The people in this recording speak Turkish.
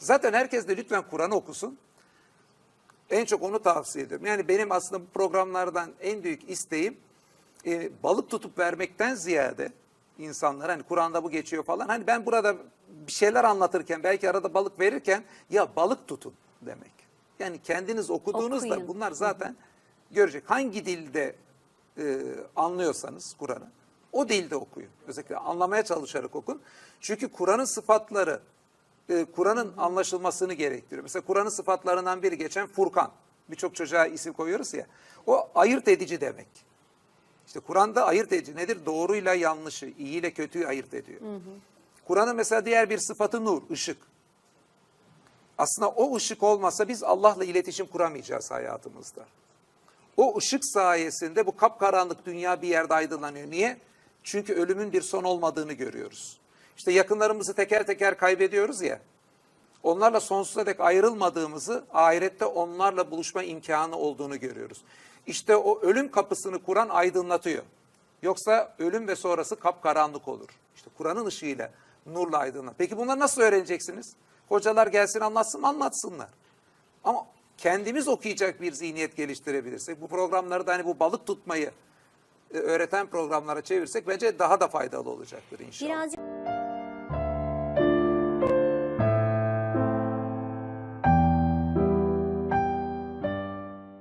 Zaten herkes de lütfen Kur'an okusun. En çok onu tavsiye ediyorum. Yani benim aslında bu programlardan en büyük isteğim e, balık tutup vermekten ziyade insanlara hani Kur'an'da bu geçiyor falan. Hani ben burada bir şeyler anlatırken belki arada balık verirken ya balık tutun demek. Yani kendiniz okuduğunuzda Okuyun. bunlar zaten görecek. Hangi dilde e, anlıyorsanız Kur'an'ı o dilde okuyun. Özellikle anlamaya çalışarak okun. Çünkü Kur'an'ın sıfatları e, Kur'an'ın anlaşılmasını gerektiriyor. Mesela Kur'an'ın sıfatlarından biri geçen Furkan. Birçok çocuğa isim koyuyoruz ya. O ayırt edici demek. İşte Kur'an'da ayırt edici nedir? Doğruyla yanlışı, iyi ile kötüyü ayırt ediyor. Kur'an'ın mesela diğer bir sıfatı nur, ışık. Aslında o ışık olmasa biz Allah'la iletişim kuramayacağız hayatımızda. O ışık sayesinde bu kapkaranlık dünya bir yerde aydınlanıyor. Niye? Çünkü ölümün bir son olmadığını görüyoruz. İşte yakınlarımızı teker teker kaybediyoruz ya. Onlarla sonsuza dek ayrılmadığımızı, ahirette onlarla buluşma imkanı olduğunu görüyoruz. İşte o ölüm kapısını Kur'an aydınlatıyor. Yoksa ölüm ve sonrası kapkaranlık olur. İşte Kur'an'ın ışığıyla, nurla aydınlat. Peki bunları nasıl öğreneceksiniz? Hocalar gelsin anlatsın anlatsınlar. Ama kendimiz okuyacak bir zihniyet geliştirebilirsek, bu programları da hani bu balık tutmayı öğreten programlara çevirsek bence daha da faydalı olacaktır inşallah. Birazcık